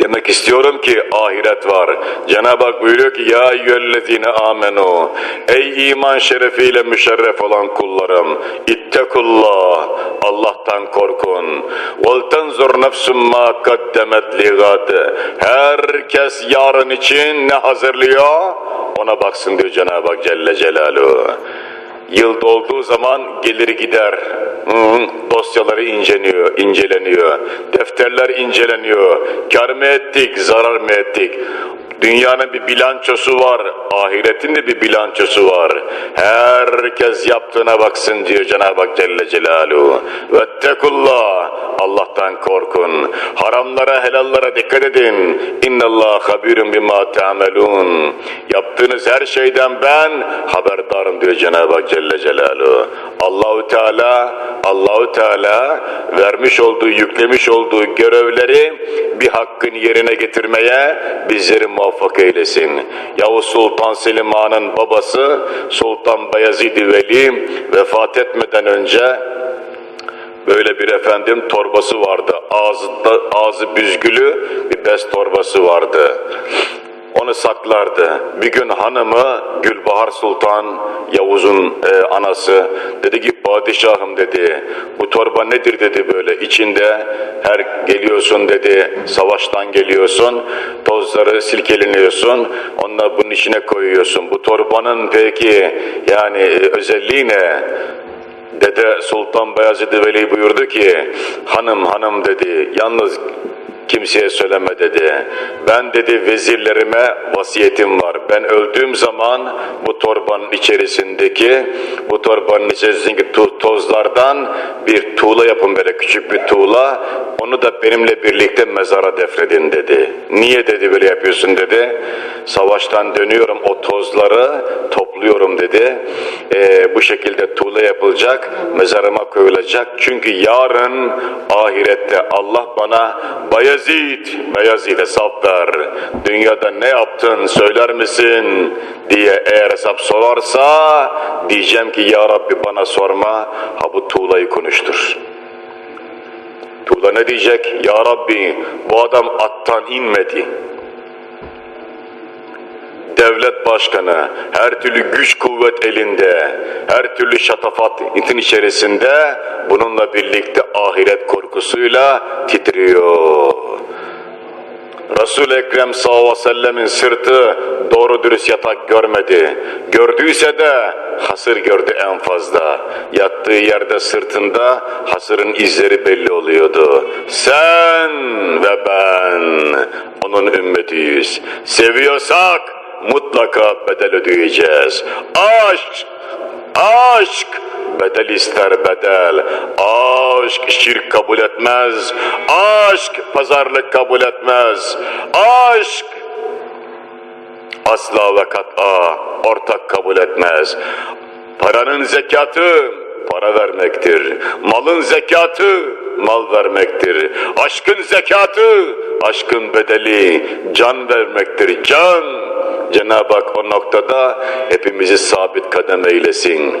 Demek istiyorum ki ahiret var. Cenab-ı Hak buyuruyor ki ya eyyühellezine amenu ey iman şerefiyle müşerref olan kullarım ittekullah Allah'tan korkun vel tenzur nefsum ma kaddemet ligad herkes yarın için ne hazırlıyor ona baksın diyor Cenab-ı Hak Celle Celaluhu. Yıl dolduğu zaman gelir gider. Hı, dosyaları inceleniyor, inceleniyor. Defterler inceleniyor. Kar mı ettik, zarar mı ettik? Dünyanın bir bilançosu var, ahiretin de bir bilançosu var. Herkes yaptığına baksın diyor Cenab-ı Hak Celle Celaluhu. Vettekullah, Allah'tan korkun. Haramlara, helallara dikkat edin. İnnallah habirun bima ta'melun. Yaptığınız her şeyden ben haberdarım diyor Cenab-ı Hak Celle Celaluhu. Allahu Teala, Allahu Teala vermiş olduğu, yüklemiş olduğu görevleri bir hakkın yerine getirmeye bizleri muvaffak eylesin. Yavuz Sultan Selim Han'ın babası Sultan Bayezid Veli vefat etmeden önce böyle bir efendim torbası vardı. Ağzında, ağzı büzgülü bir bez torbası vardı. Onu saklardı. Bir gün hanımı Gülbahar Sultan Yavuz'un e, anası dedi ki padişahım dedi bu torba nedir dedi böyle içinde her geliyorsun dedi savaştan geliyorsun tozları silkeleniyorsun onları bunun içine koyuyorsun bu torbanın peki yani e, özelliği ne? Dede Sultan Bayezid Veli buyurdu ki hanım hanım dedi. Yalnız kimseye söyleme dedi. Ben dedi vezirlerime vasiyetim var. Ben öldüğüm zaman bu torbanın içerisindeki bu torbanın içerisindeki to- tozlardan bir tuğla yapın böyle küçük bir tuğla. Onu da benimle birlikte mezara defredin dedi. Niye dedi böyle yapıyorsun dedi. Savaştan dönüyorum o tozları topluyorum dedi. Ee, bu şekilde tuğla yapılacak, mezarıma koyulacak. Çünkü yarın ahirette Allah bana Bayezid, Bayezid hesap ver. Dünyada ne yaptın söyler misin diye eğer hesap sorarsa diyeceğim ki ya Rabbi bana sorma ha bu tuğlayı konuştur. Tuğla ne diyecek? Ya Rabbi bu adam attan inmedi devlet başkanı, her türlü güç kuvvet elinde, her türlü şatafat itin içerisinde bununla birlikte ahiret korkusuyla titriyor. Resul-i Ekrem sallallahu aleyhi ve sellemin sırtı doğru dürüst yatak görmedi. Gördüyse de hasır gördü en fazla. Yattığı yerde sırtında hasırın izleri belli oluyordu. Sen ve ben onun ümmetiyiz. Seviyorsak mutlaka bedel ödeyeceğiz. Aşk, aşk bedel ister bedel. Aşk şirk kabul etmez. Aşk pazarlık kabul etmez. Aşk asla ve kat'a ortak kabul etmez. Paranın zekatı para vermektir. Malın zekatı mal vermektir. Aşkın zekatı aşkın bedeli can vermektir. Can Cenab-ı Hak o noktada hepimizi sabit kadem eylesin.